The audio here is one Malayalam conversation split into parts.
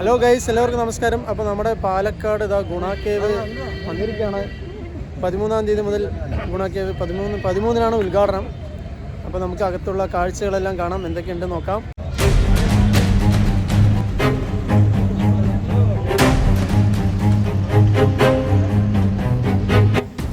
ഹലോ ഗൈസ് എല്ലാവർക്കും നമസ്കാരം. അപ്പോൾ നമ്മുടെ പാലക്കാട് ഇതാ ഗുണ കേവ് വന്നിരിക്കുകയാണ്. പതിമൂന്നാം തീയതി മുതൽ ഗുണ കേവ് പതിമൂന്ന് പതിമൂന്നിനാണ് ഉദ്ഘാടനം. അപ്പോൾ നമുക്ക് അകത്തുള്ള കാഴ്ചകളെല്ലാം കാണാം. എന്തൊക്കെയുണ്ട് നോക്കാം.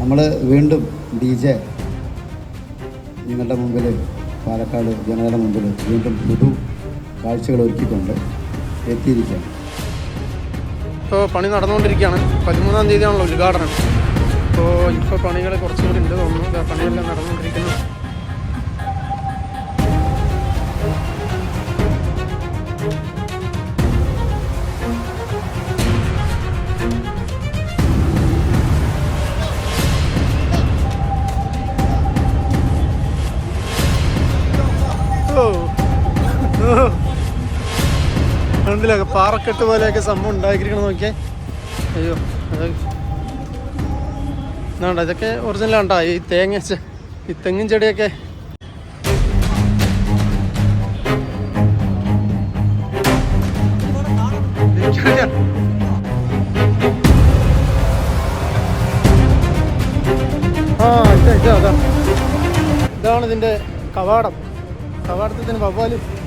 നമ്മൾ വീണ്ടും ഡി ജെ നിങ്ങളുടെ മുമ്പിൽ പാലക്കാട് ജനതയുടെ മുമ്പിൽ വീണ്ടും പുതു കാഴ്ചകൾ ഒരുക്കിക്കൊണ്ട് എത്തിയിരിക്കുകയാണ് ഇപ്പോൾ പണി നടന്നുകൊണ്ടിരിക്കുകയാണ്. പതിമൂന്നാം തീയതിയാണല്ലോ ഉദ്ഘാടനം. അപ്പോൾ ഇപ്പോൾ പണികൾ കുറച്ചുകൂടി ഉണ്ട് തോന്നുന്നു. പണികളെല്ലാം നടന്നുകൊണ്ടിരിക്കുന്നു. കണ്ടില്ല പാറക്കെട്ട് പോലെയൊക്കെ സംഭവം ഉണ്ടാക്കിയിരിക്കണം നോക്കിയേ. അയ്യോ അത് എന്നാണ്ട ഇതൊക്കെ ഒറിജിനൽ ആണ്ടാ? ഈ തേങ്ങ ഈ തെങ്ങിൻ ചെടിയൊക്കെ. ആ ഇതാ ഇതാ ഇതാണ് ഇതിന്റെ കവാടം. കവാടത്തിന് തന്നെ പ്രതിമയുണ്ട്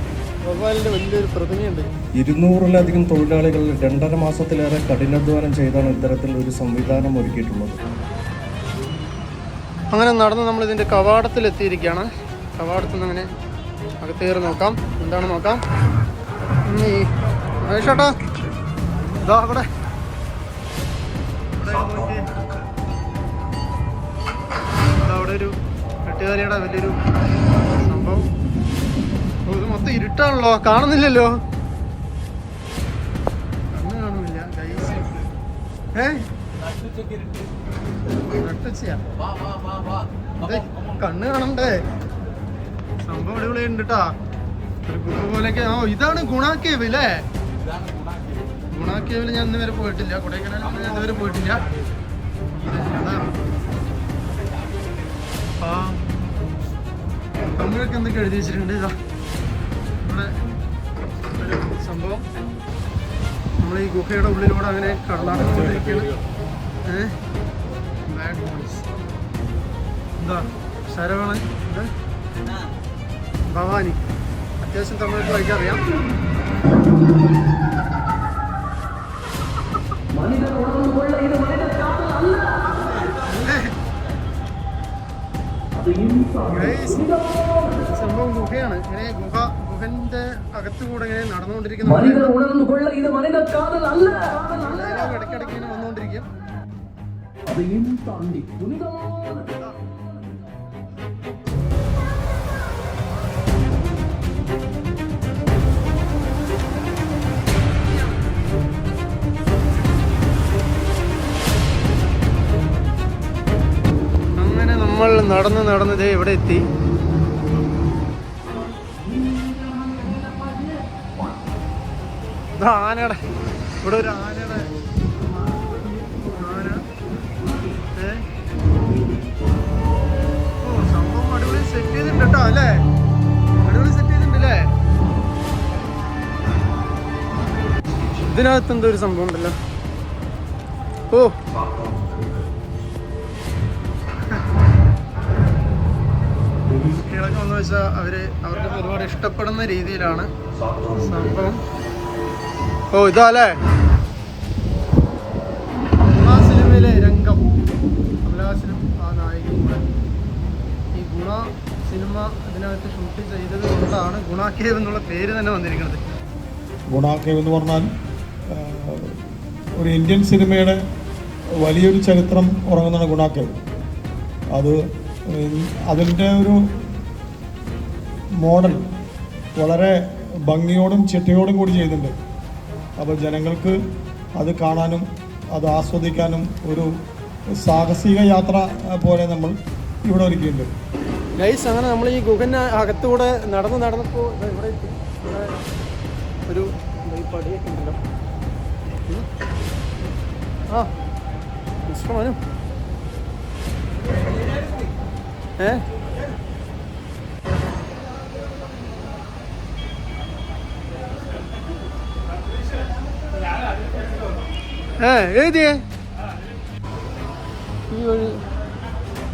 ഇരുന്നൂറിലധികം തൊഴിലാളികൾ രണ്ടര മാസത്തിലേറെ കഠിനാധ്വാനം ചെയ്താണ് ഇത്തരത്തിൽ ഒരു സംവിധാനം ഒരുക്കിയിട്ടുള്ളത്. അങ്ങനെ നടന്ന് നമ്മൾ ഇതിന്റെ കവാടത്തിലെത്തിയിരിക്കുകയാണ്. കവാടത്തിൽ നിന്ന് അങ്ങനെ അകത്തേറി നോക്കാം. എന്താണ് നോക്കാം? ഇതാ അവിടെ. അവിടെ ഒരു വെട്ടുകാരിയുടെ വലിയൊരു സംഭവം. ഇത് മൊത്തം ഇരുട്ടാണല്ലോ കാണുന്നില്ലല്ലോ. കണ്ണ് കാണുന്നില്ല. ഏ? കണ്ണ് കാണണ്ടേ? സംഭവം അടിപൊളി ഉണ്ട് കേട്ടാ ഒരു പോലെയൊക്കെ ഓ ഇതാണ് ഗുണാക്കേവ് അല്ലേ ഗുണാക്കേവിൽ ഞാൻ ഇന്ന് വരെ പോയിട്ടില്ല. കൊടൈക്കനാലിൽ ഞാൻ ഇതുവരെ പോയിട്ടില്ല. തമിഴൊക്കെ എന്തൊക്കെ എഴുതി വെച്ചിട്ടുണ്ട്? ഇതാ. ഇവിടെ ഒരു സംഭവം. നമ്മൾ ഈ ഗുഹയുടെ ഉള്ളിലൂടെ അങ്ങനെ കടലാടിക്കൊണ്ടിരിക്കുകയാണ് ഏഹ് ബാഡ് ബോയ്സ് എന്താ? ശരവണൻ ഭവാനി. അത്യാവശ്യം തമിഴ് Guys, സംഭവം ഗുഹയാണ്. ഇങ്ങനെ ഗുഹ അവന്റെ അകത്തുകൂടെ ഇങ്ങനെ നടന്നുകൊണ്ടിരിക്കുന്ന മനിതൻ ഇത് അല്ല വന്നുകൊണ്ടിരിക്കും. നമ്മൾ നടന്ന് നടന്നത് ഇവിടെ എത്തി. ഇത് ആനയുടെ. ഇവിടെ ഒരു ആനയുടെ ആന. സംഭവം സെറ്റ് ചെയ്തിട്ടുണ്ട് അല്ലേ? സെറ്റ് ചെയ്തിട്ടുണ്ട് ഇതിനകത്ത് എന്തോ ഒരു സംഭവം ഉണ്ടല്ലോ. ഓ. കുട്ടികളൊക്കെ വന്നു വെച്ചാൽ അവർ അവർക്ക് ഒരുപാട് ഇഷ്ടപ്പെടുന്ന രീതിയിലാണ് സംഭവം. ഓ ഇതാ അല്ലേ ആ സിനിമയിലെ രംഗം. കമലഹാസനും ആ നായികയും കൂടെ. ഈ ഗുണ സിനിമ അതിനകത്ത് ഷൂട്ട് ചെയ്തത് കൊണ്ടാണ് ഗുണ കേവ് എന്നുള്ള പേര് തന്നെ വന്നിരിക്കുന്നത്. ഗുണാക്കേവ് എന്ന് പറഞ്ഞാൽ ഒരു ഇന്ത്യൻ സിനിമയുടെ വലിയൊരു ചരിത്രം ഉറങ്ങുന്നതാണ് ഗുണാക്കേവ് അത് അതിന്റെ ഒരു മോഡൽ വളരെ ഭംഗിയോടും ചിട്ടയോടും കൂടി ചെയ്യുന്നുണ്ട് അപ്പോൾ ജനങ്ങൾക്ക് അത് കാണാനും അത് ആസ്വദിക്കാനും ഒരു സാഹസിക യാത്ര പോലെ നമ്മൾ ഇവിടെ ഒരുക്കിയിട്ടുണ്ട്. ഗൈസ് അങ്ങനെ നമ്മൾ ഈ ഗുഹന അകത്തൂടെ നടന്ന് നടന്നപ്പോൾ ഇവിടെ ഒരു പടിയൊക്കെ ഉണ്ടല്ലോ. ആ മിസ്റ്റർ മനു. ഏ? എഴുതിയേ ഈ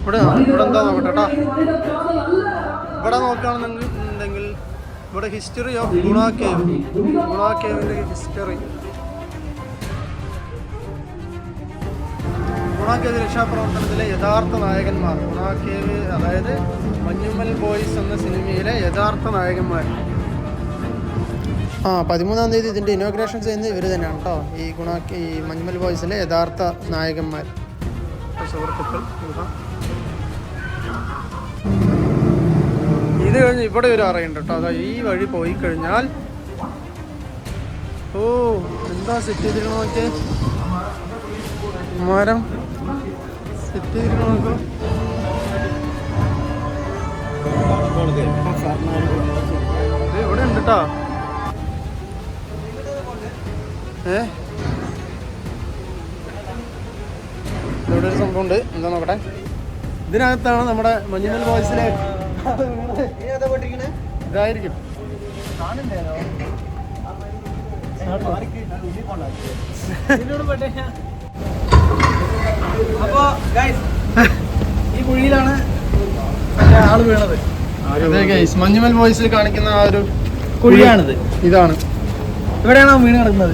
ഇവിടെ ഇവിടെ എന്താ നോക്കട്ടെ കേട്ടോ. ഇവിടെ നോക്കുകയാണെന്നുണ്ടെങ്കിൽ ഇവിടെ ഹിസ്റ്ററി ഓഫ് ഗുണ കേവ് ഗുണ കേവിന്റെ ഹിസ്റ്ററി ഗുണ കേവ് രക്ഷാപ്രവർത്തനത്തിലെ യഥാർത്ഥ നായകന്മാർ. ഗുണ കേവ് അതായത് മഞ്ഞുമൽ ബോയ്സ് എന്ന സിനിമയിലെ യഥാർത്ഥ നായകന്മാർ. ആ പതിമൂന്നാം തീയതി ഇതിന്റെ ഇനോഗ്രേഷൻ ചെയ്യുന്നത് ഇവർ തന്നെയാണ് കേട്ടോ. ഈ ഗുണ ഈ മഞ്ഞുമൽ ബോയ്സിലെ യഥാർത്ഥ നായകന്മാർ. സുഹൃത്തുക്കൾ ഇതാ. ഇത് കഴിഞ്ഞ് ഇവിടെ ഒരു അറിയുണ്ട് കേട്ടോ. അതാ ഈ വഴി പോയി കഴിഞ്ഞാൽ ഓ എന്താ സെറ്റ് ചെയ്തിരുന്നു നോക്കിയേ? മരം സെറ്റ് ചെയ്തിരുന്നു നോക്കൂ. ഇവിടെ ഉണ്ട് കേട്ടോ. ഇവിടെ ഒരു സംഭവം ഉണ്ട് എന്താ നോക്കട്ടെ? ഇതിനകത്താണ് നമ്മുടെ മഞ്ഞുമൽ ബോയ്സിലെ ഇതായിരിക്കും. അപ്പോ ഈ കുഴിയിലാണ് ആൾ വീണത്. മഞ്ഞുമൽ ബോയ്സിൽ കാണിക്കുന്ന ആ ഒരു കുഴിയാണിത്. ഇതാണ്. ഇവിടെയാണ് വീണ് കിടക്കുന്നത്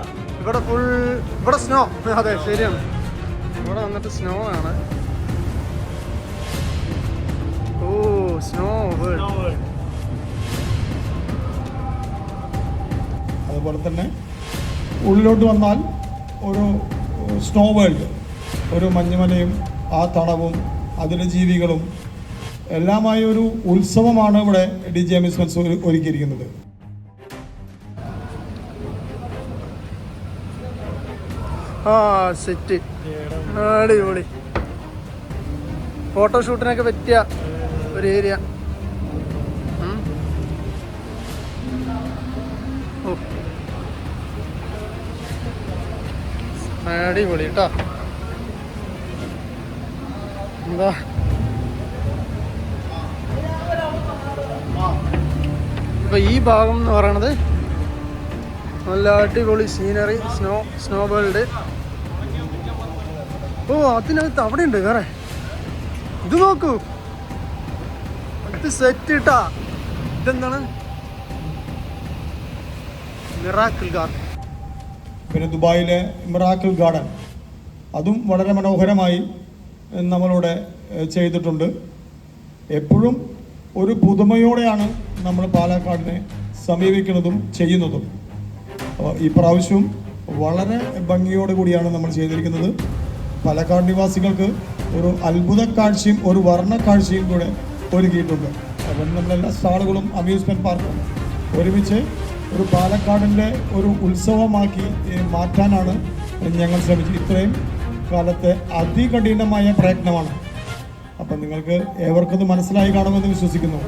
ഇവിടെ ഫുൾ ഇവിടെ സ്നോ അതെ ശരിയാണ്. ഇവിടെ വന്നിട്ട് സ്നോ ആണ്. ഓ സ്നോ വേൾഡ് അതുപോലെ തന്നെ ഉള്ളിലോട്ട് വന്നാൽ ഒരു സ്നോ വേൾഡ് ഒരു മഞ്ഞുമലയും ആ തണവും അതിലെ ജീവികളും എല്ലാമായ ഒരു ഉത്സവമാണ് ഇവിടെ ഡി ജെ അമ്യൂസ്മെന്റ്സ് ഒരുക്കിയിരിക്കുന്നത്. ആ സെറ്റ് അടിപൊളി. ഫോട്ടോഷൂട്ടിനൊക്കെ പറ്റിയ ഒരു ഏരിയ. അടിപൊളി കേട്ടോ എന്താ? ഇപ്പൊ ഈ ഭാഗം എന്ന് പറയണത് നല്ല അടിപൊളി സീനറി സ്നോ സ്നോ വേൾഡ് ഓ അതിനകത്ത് അവിടെ ഉണ്ട് വേറെ. ഇത് നോക്കൂ. ഇത് സെറ്റ് ഇട്ടാ. ഇതെന്താണ്? മിറാക്കിൾ ഗാർഡൻ പിന്നെ ദുബായിലെ മിറാക്കിൾ ഗാർഡൻ അതും വളരെ മനോഹരമായി നമ്മളിവിടെ ചെയ്തിട്ടുണ്ട്. എപ്പോഴും ഒരു പുതുമയോടെയാണ് നമ്മൾ പാലക്കാടിനെ സമീപിക്കുന്നതും ചെയ്യുന്നതും. ഈ പ്രാവശ്യവും വളരെ ഭംഗിയോടുകൂടിയാണ് നമ്മൾ ചെയ്തിരിക്കുന്നത്. പാലക്കാട് നിവാസികൾക്ക് ഒരു അത്ഭുത കാഴ്ചയും ഒരു വർണ കാഴ്ചയും കൂടെ ഒരുക്കിയിട്ടുണ്ട്. അപ്പം നമ്മളെല്ലാ സ്റ്റാളുകളും അമ്യൂസ്മെന്റ് പാർക്കും ഒരുമിച്ച് ഒരു പാലക്കാടിന്റെ ഒരു ഉത്സവമാക്കി മാറ്റാനാണ് ഞങ്ങൾ ശ്രമിച്ചത്. ഇത്രയും കാലത്തെ അതികഠിനമായ പ്രയത്നമാണ്. അപ്പം നിങ്ങൾക്ക് ഏവർക്കും മനസ്സിലായി കാണുമെന്ന് വിശ്വസിക്കുന്നു.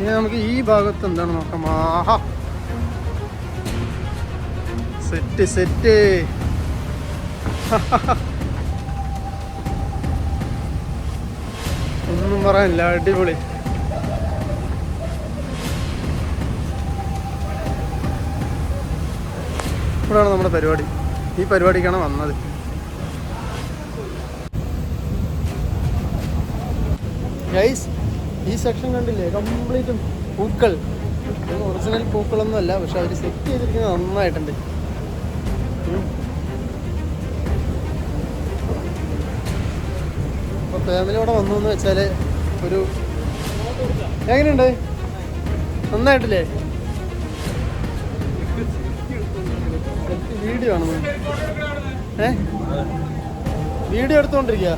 ഇനി നമുക്ക് ഈ ഭാഗത്ത് എന്താണ് നോക്കാം? Set set. ഒന്നും പറയാനില്ല അടിപൊളി. ഇവിടെയാണ് നമ്മുടെ പരിപാടി. ഈ പരിപാടിക്കാണ് വന്നത്. ഗൈസ് ഈ സെക്ഷൻ കണ്ടില്ലേ? കംപ്ലീറ്റും പൂക്കൾ. ഒറിജിനൽ പൂക്കളൊന്നും അല്ല പക്ഷെ അവർ സെറ്റ് ചെയ്തിരിക്കുന്നത് നന്നായിട്ടുണ്ട്. ഫാമിലി ഇവിടെ വന്നു എന്ന് വെച്ചാൽ ഒരു എങ്ങനെയുണ്ട്? നന്നായിട്ടില്ലേ? വീഡിയോ ആണ് ഏ? വീഡിയോ എടുത്തോണ്ടിരിക്കുക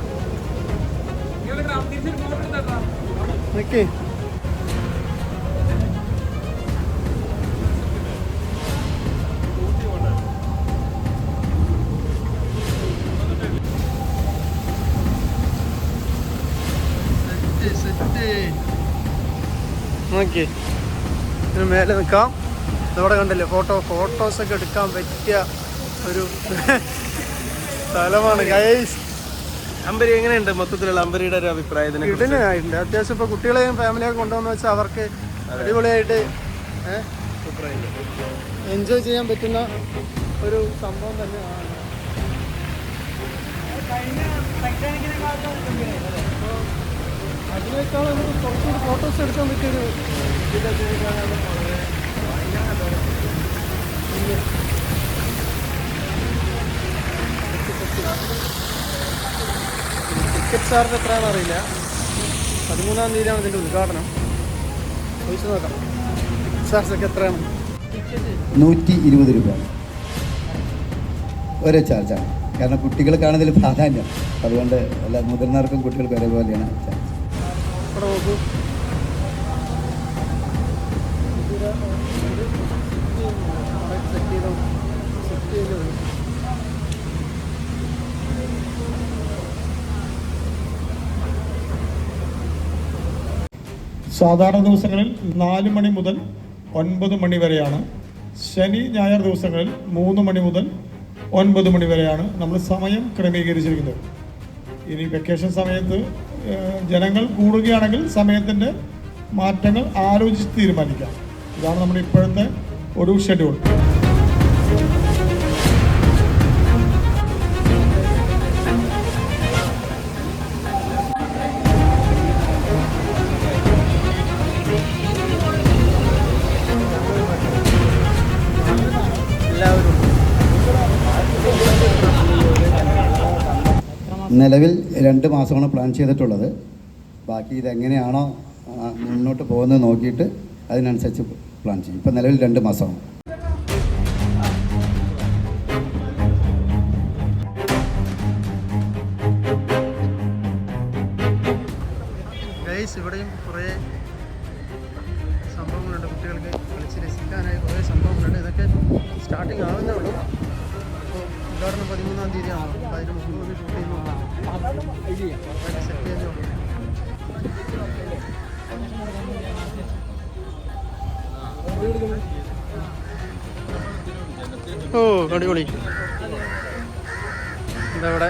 നിക്ക്. നോക്കി. ഇതിന് മേലെ നിൽക്കാം. ഇതോടെ കണ്ടില്ലേ? ഫോട്ടോ ഫോട്ടോസൊക്കെ എടുക്കാൻ പറ്റിയ ഒരു സ്ഥലമാണ്. ഗൈസ് അമ്പരി എങ്ങനെയുണ്ട് മൊത്തത്തിലുള്ള അമ്പരിയുടെ ഒരു അഭിപ്രായത്തിന് ഇടനായിട്ടുണ്ട് അത്യാവശ്യം ഇപ്പോൾ കുട്ടികളെയും ഫാമിലിയൊക്കെ കൊണ്ടുവന്ന് വെച്ചാൽ അവർക്ക് അടിപൊളിയായിട്ട് എൻജോയ് ചെയ്യാൻ പറ്റുന്ന ഒരു സംഭവം തന്നെയാണ്. അതിനേക്കാൾ നമുക്ക് കുറച്ചുകൂടി ഫോട്ടോസ് എടുക്കാൻ പറ്റിയൊരു ഇതൊക്കെ വളരെ ടിക്കറ്റ് ചാർജ് എത്രയാണെന്ന് അറിയില്ല. പതിമൂന്നാം തീയതിയാണ് ഇതിന്റെ ഉദ്ഘാടനം. ചോദിച്ചു നോക്കാം. ടിക്കറ്റ് ചാർജ് ഒക്കെ എത്രയാണ്? നൂറ്റി ഇരുപത് രൂപയാണ് ഒരേ ചാർജാണ് കാരണം കുട്ടികൾക്കാണ് ഇതിൽ പ്രാധാന്യം. അതുകൊണ്ട് എല്ലാ മുതിർന്നവർക്കും കുട്ടികൾക്കും ഒരേപോലെയാണ് ചാർജ് നോക്കൂ. സാധാരണ ദിവസങ്ങളിൽ നാല് മണി മുതൽ ഒൻപത് മണി വരെയാണ്. ശനി ഞായർ ദിവസങ്ങളിൽ മൂന്ന് മണി മുതൽ ഒൻപത് മണി വരെയാണ് നമ്മൾ സമയം ക്രമീകരിച്ചിരിക്കുന്നത്. ഇനി വെക്കേഷൻ സമയത്ത് ജനങ്ങൾ കൂടുകയാണെങ്കിൽ സമയത്തിന്റെ മാറ്റങ്ങൾ ആലോചിച്ച് തീരുമാനിക്കാം. ഇതാണ് നമ്മുടെ ഇപ്പോഴത്തെ ഒരു ഷെഡ്യൂൾ നിലവിൽ രണ്ട് മാസമാണ് പ്ലാൻ ചെയ്തിട്ടുള്ളത്. ബാക്കി ഇതെങ്ങനെയാണോ മുന്നോട്ട് പോകുന്നത് നോക്കിയിട്ട് അതിനനുസരിച്ച് പ്ലാൻ ചെയ്യും. ഇപ്പം നിലവിൽ രണ്ട് മാസമാണ്. ഇവിടെയും കുറേ ഓ അടിപൊളി. എന്താ ഇവിടെ?